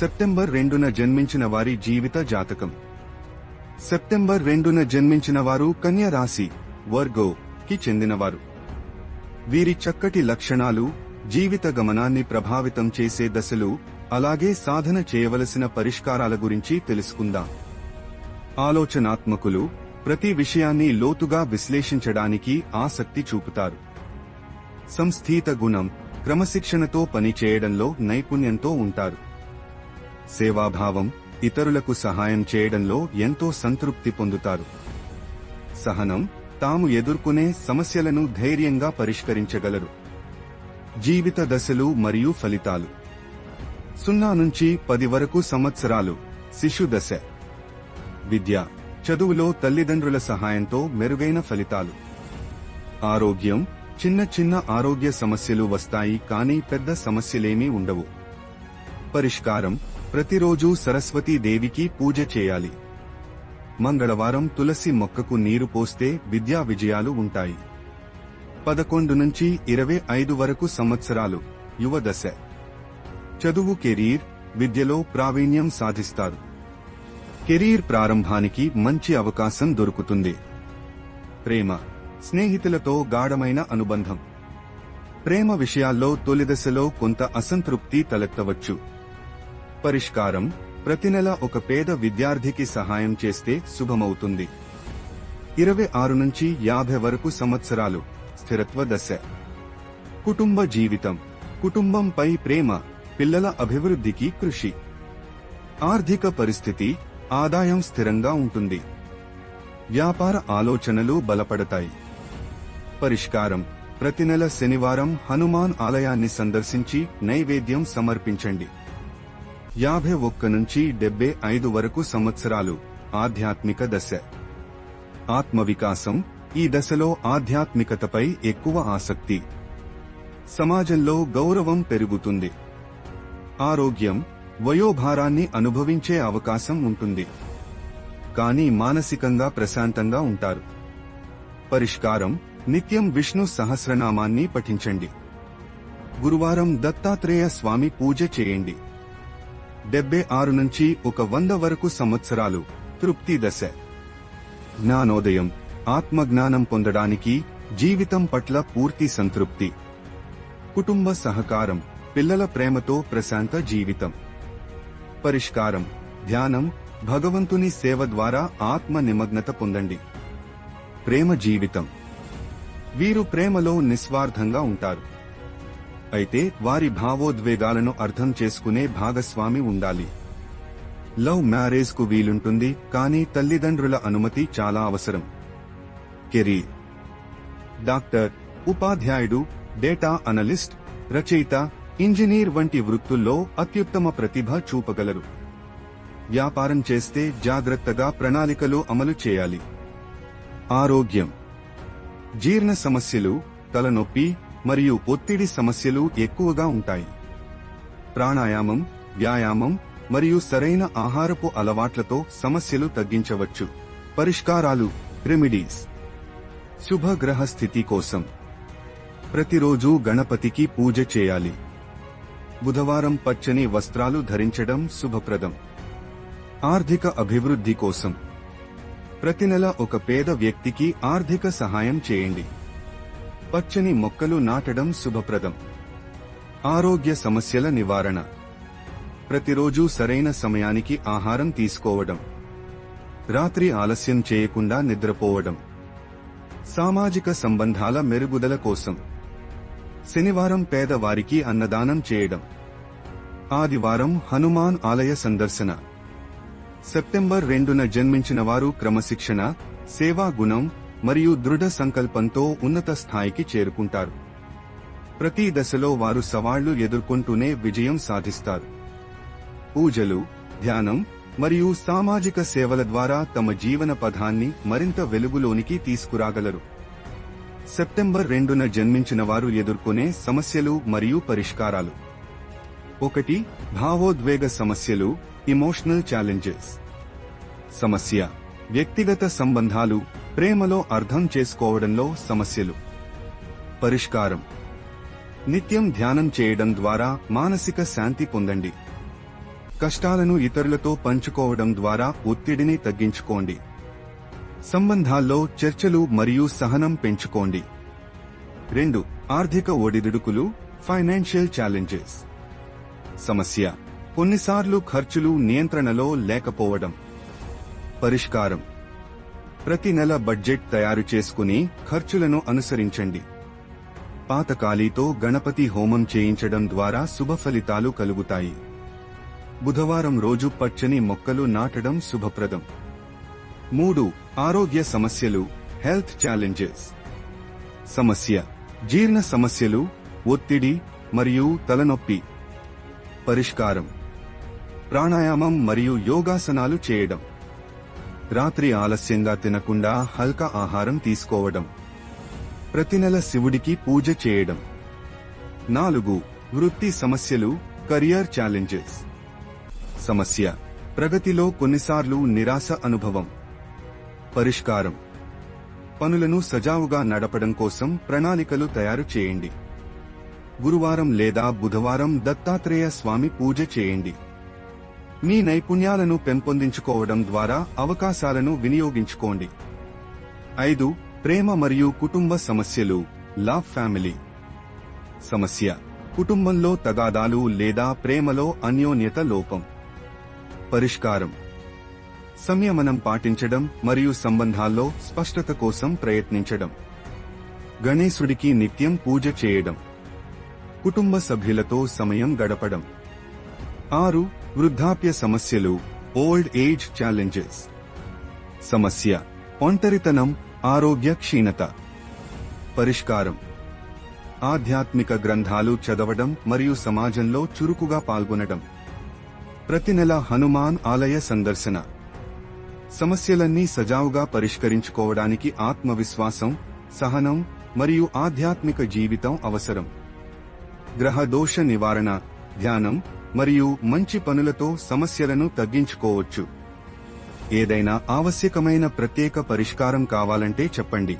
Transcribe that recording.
September రెండున జన్మించిన వారి జీవిత జాతకం. సెప్టెంబర్ రెండున జన్మించిన వారు కన్య రాశి వర్గో కి చెందినవారు. వీరి చక్కటి లక్షణాలు జీవిత గమనాన్ని ప్రభావితం చేసే దశలు అలాగే సాధన చేయవలసిన పరిష్కారాల గురించి తెలుసుకుందాం. ఆలోచనాత్మకులు ప్రతి విషయాన్ని లోతుగా విశ్లేషించడానికి ఆసక్తి చూపుతారు. సంస్థీత గుణం క్రమశిక్షణతో పనిచేయడంలో నైపుణ్యంతో ఉంటారు. సేవాభావం ఇతరులకు సహాయం చేయడంలో ఎంతో సంతృప్తి పొందుతారు. సహనం తాము ఎదుర్కొనే సమస్యలను ధైర్యంగా పరిష్కరించగలరు. జీవిత దశలు మరియు ఫలితాలు. సున్నా నుంచి పది వరకు సంవత్సరాలు శిశు దశ. విద్య చదువులో తల్లిదండ్రుల సహాయంతో మెరుగైన ఫలితాలు. ఆరోగ్యం చిన్న చిన్న ఆరోగ్య సమస్యలు వస్తాయి కానీ పెద్ద సమస్యలేమీ ఉండవు. పరిష్కారం ప్రతిరోజు సరస్వతీ దేవికి పూజ చేయాలి. మంగళవారం తులసి మొక్కకు నీరు పోస్తే విద్యా విజయాలు ఉంటాయి. పదకొండు నుంచి ఇరవై ఐదు వరకు సంవత్సరాలు యువ దశ. చదువు కెరీర్ విద్యలో ప్రావీణ్యం సాధిస్తారు. కెరీర్ ప్రారంభానికి మంచి అవకాశం దొరుకుతుంది. ప్రేమ స్నేహితులతో గాఢమైన అనుబంధం. ప్రేమ విషయాల్లో తొలిదశలో కొంత అసంతృప్తి తలెత్తవచ్చు. పరిష్కారం ప్రతి నెల ఒక పేద విద్యార్థికి సహాయం చేస్తే శుభమవుతుంది. ఇరవై ఆరు నుంచి యాభై వరకు సంవత్సరాలు స్థిరత్వ దశ. కుటుంబ జీవితం కుటుంబంపై ప్రేమ పిల్లల అభివృద్ధికి కృషి. ఆర్థిక పరిస్థితి ఆదాయం స్థిరంగా ఉంటుంది. వ్యాపార ఆలోచనలు బలపడతాయి. పరిష్కారం ప్రతి నెల శనివారం హనుమాన్ ఆలయాన్ని సందర్శించి నైవేద్యం సమర్పించండి. యాభై ఒక్క నుంచి డెబ్బై ఐదు వరకు సంవత్సరాలు ఆధ్యాత్మిక దశ. ఆత్మవికాసం ఈ దశలో ఆధ్యాత్మికతపై ఎక్కువ ఆసక్తి. సమాజంలో గౌరవం పెరుగుతుంది. ఆరోగ్యం వయోభారాన్ని అనుభవించే అవకాశం ఉంటుంది. కానీ మానసికంగా ప్రశాంతంగా ఉంటారు. పరిష్కారం నిత్యం విష్ణు సహస్రనామాన్ని పఠించండి. గురువారం దత్తాత్రేయ స్వామి పూజ చేయండి. డెబ్బై ఆరు నుంచి ఒక వంద వరకు సంవత్సరాలు. తృప్తి దశ. జ్ఞానోదయం. ఆత్మజ్ఞానం పొందడానికి జీవితం పట్ల పూర్తి సంతృప్తి. కుటుంబ సహకారం. పిల్లల ప్రేమతో ప్రశాంత జీవితం. పరిష్కారం. ధ్యానం. భగవంతుని సేవ ద్వారా ఆత్మ నిమగ్నత పొందండి. ప్రేమ జీవితం. వీరు ప్రేమలో నిస్వార్థంగా ఉంటారు. అయితే వారి భావోద్వేగాలను అర్థం చేసుకునే భాగస్వామి ఉండాలి. లవ్ మ్యారేజ్కు వీలుంటుంది కానీ తల్లిదండ్రుల అనుమతి చాలా అవసరం. కెరీర్. డాక్టర్ ఉపాధ్యాయుడు డేటా అనలిస్ట్ రచయిత ఇంజనీర్ వంటి వృత్తుల్లో అత్యుత్తమ ప్రతిభ చూపగలరు. వ్యాపారం చేస్తే జాగ్రత్తగా ప్రణాళికలు అమలు చేయాలి. ఆరోగ్యం. జీర్ణ సమస్యలు తలనొప్పి మరియు ఒత్తిడి సమస్యలు ఎక్కువగా ఉంటాయి. ప్రాణాయామం వ్యాయామం మరియు సరైన ఆహారపు అలవాట్లతో సమస్యలు తగ్గించవచ్చు. పరిష్కారాలు రెమిడీస్. శుభగ్రహ స్థితి కోసం ప్రతిరోజు గణపతికి పూజ చేయాలి. బుధవారం పచ్చని వస్త్రాలు ధరించడం శుభప్రదం. ఆర్థిక అభివృద్ధి కోసం ప్రతి నెల ఒక పేద వ్యక్తికి ఆర్థిక సహాయం చేయండి. పచ్చని మొక్కలు నాటడం శుభప్రదం. ఆరోగ్య సమస్యల నివారణ. ప్రతిరోజు సరైన సమయానికి ఆహారం తీసుకోవడం. రాత్రి ఆలస్యం చేయకుండా నిద్రపోవడం. సామాజిక సంబంధాల మెరుగుదల కోసం. శనివారం పేదవారికి అన్నదానం చేయడం. ఆదివారం హనుమాన్ ఆలయ సందర్శన. సెప్టెంబర్ రెండున జన్మించిన వారు క్రమశిక్షణ సేవా గుణం మరియు దృఢ సంకల్పంతో ఉన్నత స్థాయికి చేరుకుంటారు. ప్రతి దశలో వారు సవాళ్ళు ఎదుర్కొంటూనే విజయం సాధిస్తారు. పూజలు ధ్యానం మరియు సామాజిక సేవల ద్వారా తమ జీవన పథాన్ని మరింత వెలుగులోనికి తీసుకురాగలరు. సెప్టెంబర్ రెండున జన్మించిన వారు ఎదుర్కొనే సమస్యలు మరియు పరిష్కారాలు. ఒకటి భావోద్వేగ సమస్యలు ఇమోషనల్ ఛాలెంజెస్ సమస్య వ్యక్తిగత సంబంధాలు ప్రేమలో అర్థం చేసుకోవడంలో సమస్యలు. పరిష్కారం. నిత్యం ధ్యానం చేయడం ద్వారా మానసిక శాంతి పొందండి. కష్టాలను ఇతరులతో పంచుకోవడం ద్వారా ఒత్తిడిని తగ్గించుకోండి. సంబంధాల్లో చర్చలు మరియు సహనం పెంచుకోండి. రెండు ఆర్థిక ఒడిదుడుకులు ఫైనాన్షియల్ ఛాలెంజెస్. సమస్య కొన్నిసార్లు ఖర్చులు నియంత్రణలో లేకపోవడం. పరిష్కారం. ప్రతి నెల బడ్జెట్ తయారు చేసుకుని ఖర్చులను అనుసరించండి. పాతకాలీతో గణపతి హోమం చేయించడం ద్వారా శుభ ఫలితాలు కలుగుతాయి. బుధవారం రోజు పచ్చని మొక్కలు నాటడం శుభప్రదం. మూడు ఆరోగ్య సమస్యలు హెల్త్ ఛాలెంజెస్. సమస్య జీర్ణ సమస్యలు ఒత్తిడి మరియు తలనొప్పి. పరిష్కారం ప్రాణాయామం మరియు యోగాసనాలు చేయడం. రాత్రి ఆలస్యంగా తినకుండా హల్కా ఆహారం తీసుకోవడం. ప్రతి నెల శివుడికి పూజ చేయడం. నాలుగు వృత్తి సమస్యలు కెరియర్ ఛాలెంజెస్ సమస్య ప్రగతిలో కొన్నిసార్లు నిరాశ అనుభవం. పరిష్కారం పనులను సజావుగా నడపడం కోసం ప్రణాళికలు తయారు చేయండి. గురువారం లేదా బుధవారం దత్తాత్రేయ స్వామి పూజ చేయండి. మీ నైపుణ్యాలను పెంపొందించుకోవడం ద్వారా అవకాశాలను వినియోగించుకోండి. ఐదు ప్రేమ మరియు కుటుంబ సమస్యలు లవ్ ఫ్యామిలీ. సమస్య కుటుంబంలో తగాదాలు లేదా ప్రేమలో అన్యోన్యత లోపం. పరిష్కారం సంయమనం పాటించడం మరియు సంబంధాల్లో స్పష్టత కోసం ప్రయత్నించడం. గణేశుడికి నిత్యం పూజ చేయడం. కుటుంబ సభ్యులతో సమయం గడపడం. ఆరు వృద్ధాప్య సమస్యలు ఓల్డ్ ఏజ్ ఛాలెంజెస్. సమస్య ఒంటరితనం ఆరోగ్య క్షీణత పరిష్కారం. ఆధ్యాత్మిక గ్రంథాలు చదవడం మరియు సమాజంలో చురుకుగా పాల్గొనడం. ప్రతి నెల హనుమాన్ ఆలయ సందర్శన. సమస్యలన్నీ సజావుగా పరిష్కరించుకోవడానికి ఆత్మవిశ్వాసం సహనం మరియు ఆధ్యాత్మిక జీవితం అవసరం. గ్రహ దోష నివారణ ధ్యానం మరియు మంచి పనులతో సమస్యలను తగ్గించుకోవచ్చు. ఏదైనా ఆవశ్యకమైన ప్రత్యేక పరిష్కారం కావాలంటే చెప్పండి.